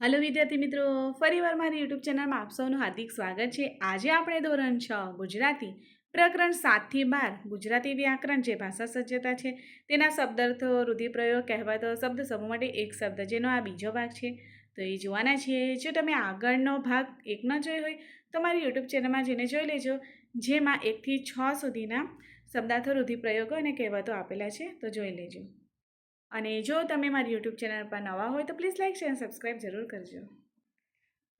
Hello વિદ્યાર્થી મિત્રો, ફરીવાર મારી યુટ્યુબ ચેનલમાં આપ સૌનું હાર્દિક સ્વાગત છે. આજે આપણે ધોરણ છ, ગુજરાતી પ્રકરણ સાતથી બાર, ગુજરાતી વ્યાકરણ જે ભાષા સજ્જતા છે, તેના શબ્દાર્થો રૂઢિપ્રયોગ કહેવાતો શબ્દ સમૂહ માટે એક શબ્દ, જેનો આ બીજો ભાગ છે. તો એ જોવાના છીએ. જો તમે આગળનો ભાગ એક ન જોયો હોય, તો મારી યુટ્યુબ ચેનલમાં જઈને જોઈ લેજો, જેમાં એકથી છ સુધીના શબ્દાર્થો રૂઢિપ્રયોગો અને કહેવતો આપેલા છે. તો જોઈ લેજો. અને જો તમે મારી યુટ્યુબ ચેનલ પર નવા હોય તો પ્લીઝ લાઇક શેર સબસ્ક્રાઈબ જરૂર કરજો.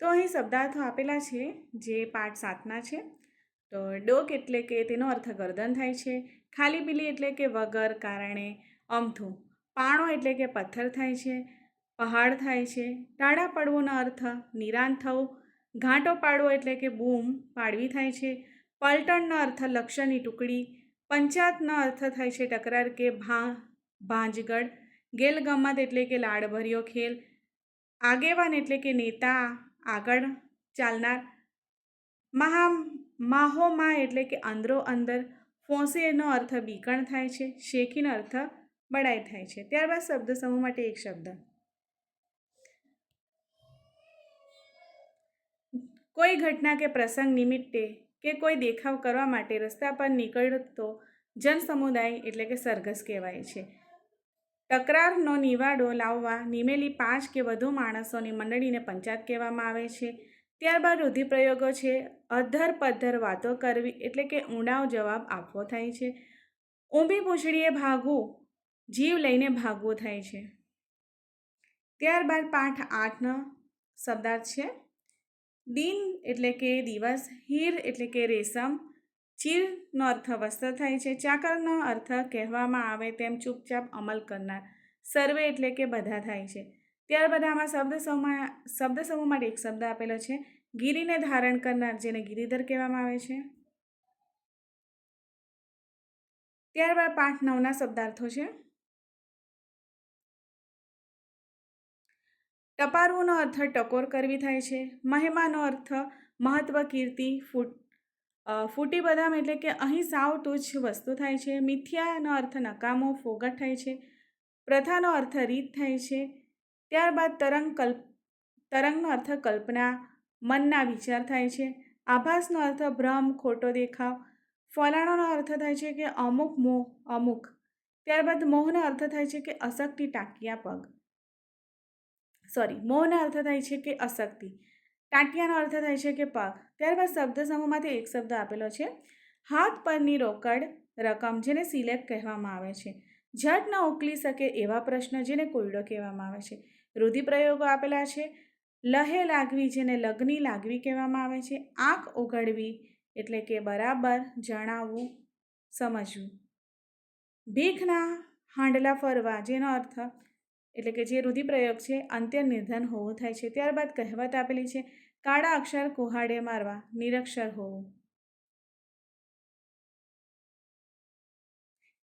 તો અહીં શબ્દાર્થો આપેલા છે, જે પાઠ સાતના છે. તો ડોક એટલે કે તેનો અર્થ ગરદન થાય છે, ખાલી બિલી એટલે કે વગર કારણે અમથું, પાણો એટલે કે પથ્થર થાય છે, પહાડ થાય છે, ટાળા પડવોનો અર્થ નિરાન થવું, ઘાંટો પાડવો એટલે કે બૂમ પાડવી થાય છે, પલટણનો અર્થ લક્ષ્યની ટુકડી પંચાયતનો અર્થ થાય છે ટકરાર કે ભા ભાંજગઢ ગેલગમત એટલે કે લાડભર્યો ખેલ. આગેવાન એટલે કે નેતા આગળ ચાલનાર. મહા માહોમાં એટલે કે અંદરો અંદર. ફોંસેનો અર્થ બીકણ થાય છે, શેખીનો અર્થ બડાઈ થાય છે. ત્યારબાદ શબ્દ સમૂહ માટે એક શબ્દ. કોઈ ઘટના કે પ્રસંગ નિમિત્તે કે કોઈ દેખાવ કરવા માટે રસ્તા પર નીકળતો જનસમુદાય એટલે કે સરઘસ કહેવાય છે. તકરારનો નિવાડો લાવવા નિમેલી પાંચ કે વધુ માણસોની મંડળીને પંચાયત કહેવામાં આવે છે. ત્યારબાદ રૂઢિપ્રયોગો છે. અધર પદ્ધર વાતો કરવી એટલે કે ઊંડાવ જવાબ આપવો થાય છે. ઊંભી પૂંછડીએ ભાગવું, જીવ લઈને ભાગવું થાય છે. ત્યારબાદ પાઠ આઠનો શબ્દાર્થ છે. દિન એટલે કે દિવસ, હીર એટલે કે રેશમ ચીરનો અર્થ વસ્ત્ર થાય છે. ચાકરનો અર્થ કહેવામાં આવે તેમ ચૂપચાપ અમલ કરનાર સર્વે એટલે કે બધા થાય છે. ત્યારબાદ આમાં શબ્દ સમૂહમાં શબ્દ સમૂહ માટે એક શબ્દ આપેલો છે. ગિરીને ધારણ કરનાર જેને ગિરિધર કહેવામાં આવે છે. ત્યારબાદ પાઠ નવના શબ્દાર્થો છે. ટપારવુંનો અર્થ ટકોર કરવી થાય છે. મહેમાનો અર્થ મહત્વ, કીર્તિ, ફૂટ ફૂટી બદામ એટલે કે અહીં સાવ તુચ્છ વસ્તુ થાય છે. મિથ્યાનો અર્થ નકામો, ફોગટ થાય છે. પ્રથાનો અર્થ રીત થાય છે. ત્યારબાદ તરંગ કલ્પ, તરંગનો અર્થ કલ્પના, મનના વિચાર થાય છે. આભાસનો અર્થ ભ્રમ, ખોટો દેખાવ. ફલાણોનો અર્થ થાય છે કે અમુક મોહ, અમુક. ત્યારબાદ મોહનો અર્થ થાય છે કે અશક્તિ ટાંકિયા પગ. સોરી, મોહનો અર્થ થાય છે કે અશક્તિ. ટાંટિયાનો અર્થ થાય છે કે પગ ત્યારબાદ શબ્દ સમૂહમાંથી એક શબ્દ આપેલો છે. હાથ પરની રોકડ રકમ જેને સિલેક્ટ કહેવામાં આવે છે. ઝટ ન ઉકલી શકે એવા પ્રશ્ન જેને કોયડો કહેવામાં આવે છે. રૂઢિપ્રયોગો આપેલા છે. લહે લાગવી જેને લગ્ની લાગવી કહેવામાં આવે છે. આંખ ઉઘડવી એટલે કે બરાબર જણાવવું, સમજવું. ભીખના હાંડલા ફરવા જેનો અર્થ એટલે કે જે રૂધિપ્રયોગ છે અંત્ય નિર્ધન હોવું થાય છે. ત્યારબાદ કહેવત આપેલી છે, કાળા અક્ષર કુહાડે મારવા, નિરક્ષર હોવું.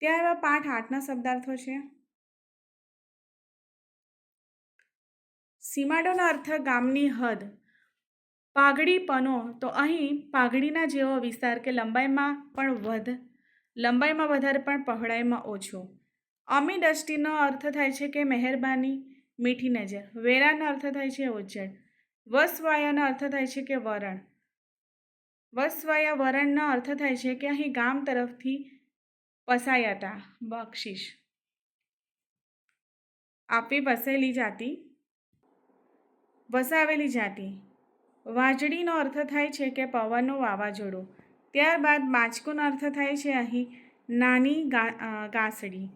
ત્યારબાદ પાઠ આઠના શબ્દાર્થો છે. સીમાડોનો અર્થ ગામની હદ. પાઘડીપનો તો અહીં પાઘડીના જેવો વિસ્તાર કે લંબાઈમાં પણ વધ, લંબાઈમાં વધારે પણ પહોળાઈમાં ઓછો. અમી દ્રષ્ટિનો અર્થ થાય છે કે મહેરબાની, મીઠી નજર. વેરાનો અર્થ થાય છે ઉજ્જડ. વસવાયાનો અર્થ થાય છે કે વરણ. વસવાયા વરણનો અર્થ થાય છે કે અહીં ગામ તરફથી પસાયા બક્ષિશ આપી વસેલી જાતિ. વસાવેલી જાતિ. વાજડીનો અર્થ થાય છે કે પવનનું વાવાઝોડું. ત્યારબાદ બાચકુનો અર્થ થાય છે અહીં નાની ગાસડી.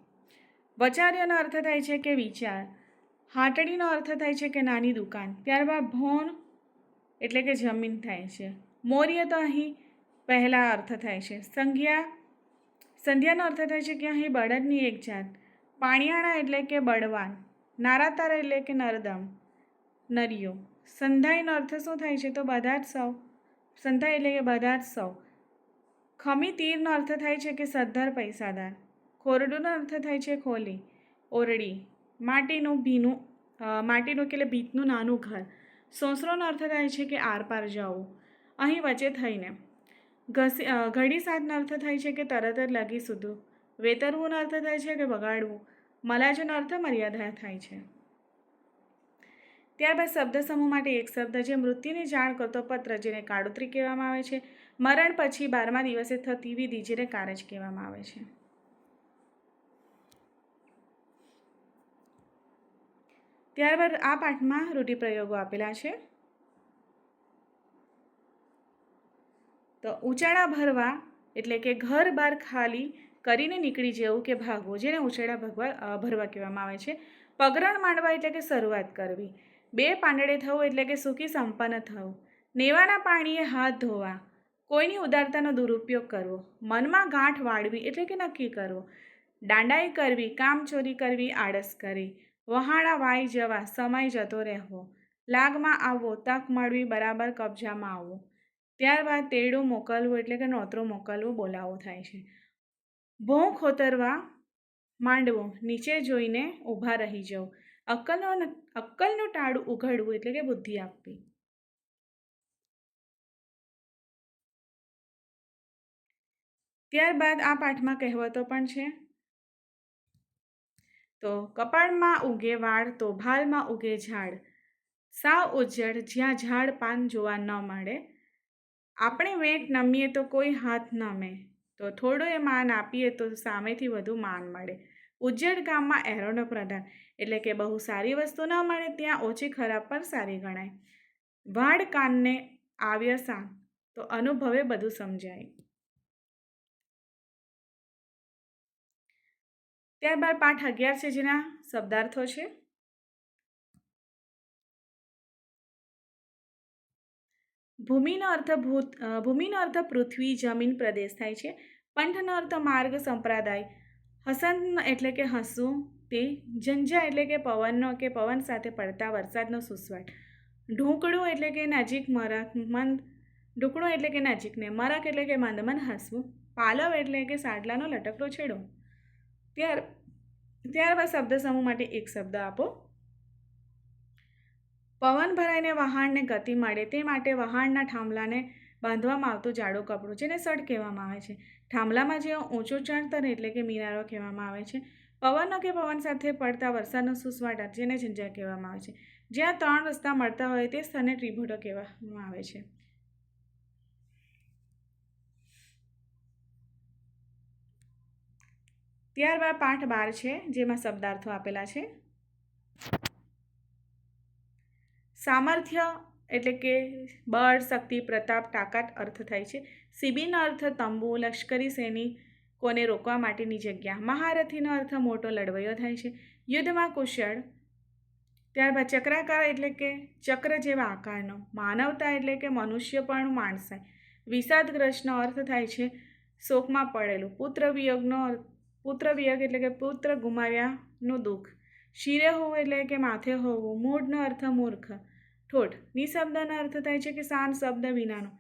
વચાર્યનો અર્થ થાય છે કે વિચાર. હાટડીનો અર્થ થાય છે કે નાની દુકાન. ત્યારબાદ ભોન એટલે કે જમીન થાય છે. મૌર્ય તો અહીં પહેલાં અર્થ થાય છે. સંધ્યા, સંધ્યાનો અર્થ થાય છે કે અહીં બળદની એક જાત. પાણિયાણા એટલે કે બળવાન. નારાતાર એટલે કે નરદમ. નરિયો સંધાઈનો અર્થ શું થાય છે તો બધા જ સૌ. સંધાઈ એટલે કે બધા જ સૌ. ખમી તીરનો અર્થ થાય છે કે સદ્ધર પૈસાદાર. ખોરડુનો અર્થ થાય છે ખોલી, ઓરડી. માટીનું ભીનું માટીનું એટલે ભીતનું નાનું ઘર. સોસરોનો અર્થ થાય છે કે આરપાર જવું. અહીં વચ્ચે થઈને. ઘસી ઘડી સાથનો અર્થ થાય છે કે તરત જ લગી સુધું. વેતરવુંનો અર્થ થાય છે કે બગાડવું. મલાજનો અર્થ મર્યાદા થાય છે. ત્યારબાદ શબ્દ સમૂહ માટે એક શબ્દ જે મૃત્યુની જાણ કરતો પત્ર જેને કાળોતરી કહેવામાં આવે છે. મરણ પછી બારમા દિવસે થતી વિધિ જેને કારજ કહેવામાં આવે છે. ત્યારબાદ આ પાઠમાં રૂઢિપ્રયોગો આપેલા છે. તો ઉચાળા ભરવા એટલે કે ઘર બાર ખાલી કરીને નીકળી જવું કે ભાગવું, જેને ઉછેડા ભગવા ભરવા કહેવામાં આવે છે. પગરણ માંડવા એટલે કે શરૂઆત કરવી. બે પાંદડે થવું એટલે કે સુખી સંપન્ન થવું. નેવાના પાણીએ હાથ ધોવા. કોઈની ઉદારતાનો દુરુપયોગ કરવો. મનમાં ગાંઠ વાળવી એટલે કે નક્કી કરવો. દાંડાઈ કરવી કામચોરી કરવી, આળસ કરી વહાણા વાઈ જવા સમય જતો રહેવો. લાગમાં આવવો, તક મળવી, બરાબર કબજામાં આવવો. ત્યારબાદ તેડું મોકલવું એટલે કે નોતરું મોકલવું, બોલાવો થાય છે. ભોં ખોતરવા માંડવો, નીચે જોઈને ઊભા રહી જવું. અક્કલનો અક્કલનું ટાળું ઉઘડવું એટલે કે બુદ્ધિ આપવી. ત્યારબાદ આ પાઠમાં કહેવતો પણ છે તો કપાળમાં ઉગે વાળ તો ભાલમાં ઉગે ઝાડ. સાવ ઉજ્જડ, જ્યાં ઝાડ પાન જોવા ન મળે. આપણે વેંટ નમીએ તો કોઈ હાથ નમે તો થોડું એ માન આપીએ તો સામેથી વધુ માન મળે. ઉજ્જડ ગામમાં એરોનો પ્રધાન. એટલે કે બહુ સારી વસ્તુ ન મળે, ત્યાં ઓછી ખરાબ પણ સારી ગણાય. વાડ કાનને આવ્ય સાન તો અનુભવે બધું સમજાય. ત્યારબાદ પાઠ અગિયાર છે જેના શબ્દાર્થો છે. ભૂમિનો અર્થ ભૂત ભૂમિનો અર્થ પૃથ્વી, જમીન, પ્રદેશ થાય છે. પંથનો અર્થ માર્ગ, સંપ્રદાય. હસન એટલે કે હસવું, તે ઝંઝા એટલે કે પવનનો કે પવન સાથે પડતા વરસાદનો સુસવાટ. ઢોકળું એટલે કે નજીક મરક, મંદ, ઢોકળું એટલે કે નજીકને, મરક એટલે કે મંદ મંદ હસવું. પાલવ એટલે કે સાડલાનો લટકડો છેડો. ત્યાર, ત્યારબાદ શબ્દ સમૂહ માટે એક શબ્દ આપો. પવન ભરાઈને વહાણને ગતિ મળે તે માટે વહાણના થાંભલાને બાંધવામાં આવતું જાડું કપડું, જેને સડ કહેવામાં આવે છે. થાંભલામાં જે ઊંચું ચણતર એટલે કે મિનારો કહેવામાં આવે છે. પવનનો કે પવન સાથે પડતા વરસાદનો સુસવાટ જેને ઝંઝા કહેવામાં આવે છે. જ્યાં ત્રણ રસ્તા મળતા હોય તે સ્થળને ત્રિભુડો કહેવામાં આવે છે. ત્યારબાદ પાઠ બાર છે, જેમાં શબ્દાર્થો આપેલા છે. સામર્થ્ય એટલે કે બળ, શક્તિ, પ્રતાપ, તાકાત, અર્થ થાય છે. શિબિરનો અર્થ તંબુ, લશ્કરી સૈનિકોને રોકવા માટેની જગ્યા. મહારથીનો અર્થ મોટો લડવૈયો થાય છે. યુદ્ધમાં કુશળ, ત્યારબાદ ચક્રાકાર એટલે કે ચક્ર જેવા આકારનો. માનવતા એટલે કે મનુષ્ય પણ માણસાય વિષાદગ્રસ્તનો અર્થ થાય છે, શોકમાં પડેલું. પુત્ર વિયોગનો પુત્ર વિયોગ એટલે કે પુત્ર ગુમાવ્યાનું દુઃખ. શિરે હોવું એટલે કે માથે હોવું, મૂળનો અર્થ મૂર્ખ. ઠોઠ, નિશબ્દનો અર્થ થાય છે કે શાન શબ્દ વિનાનો.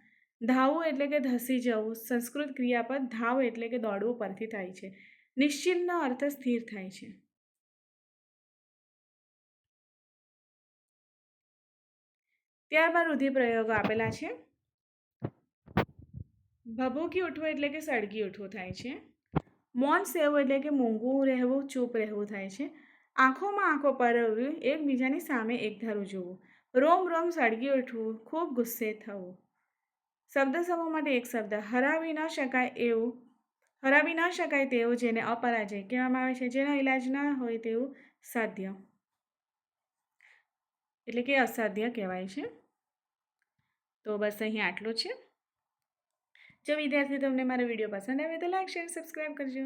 ધાવવું એટલે કે ધસી જવું, સંસ્કૃત ક્રિયાપદ ધાવ એટલે કે દોડવું પરથી થાય છે. નિશ્ચિતનો અર્થ સ્થિર થાય છે. ત્યારબાદ રૂઢિપ્રયોગો આપેલા છે. ભભૂકી ઉઠવું એટલે કે સળગી ઉઠવું થાય છે. મૌન સેવું એટલે કે મૂંગું રહેવું, ચૂપ રહેવું થાય છે. આંખોમાં આંખો પરવવી, એકબીજાની સામે એકધારું જોવું. રોમ રોમ સળગી ઉઠવું, ખૂબ ગુસ્સે થવું. શબ્દ સમૂહ માટે એક શબ્દ, હરાવી ન શકાય એવું, હરાવી ન શકાય તેવું જેને અપરાજય કહેવામાં આવે છે, જેનો ઈલાજ ન હોય તેવું સાધ્ય. એટલે કે અસાધ્ય કહેવાય છે. તો બસ અહીં આટલું છે. જો વિદ્યાર્થી તમને મારો વીડિયો પસંદ આવે તો લાઈક શેર સબસ્ક્રાઈબ કરજો.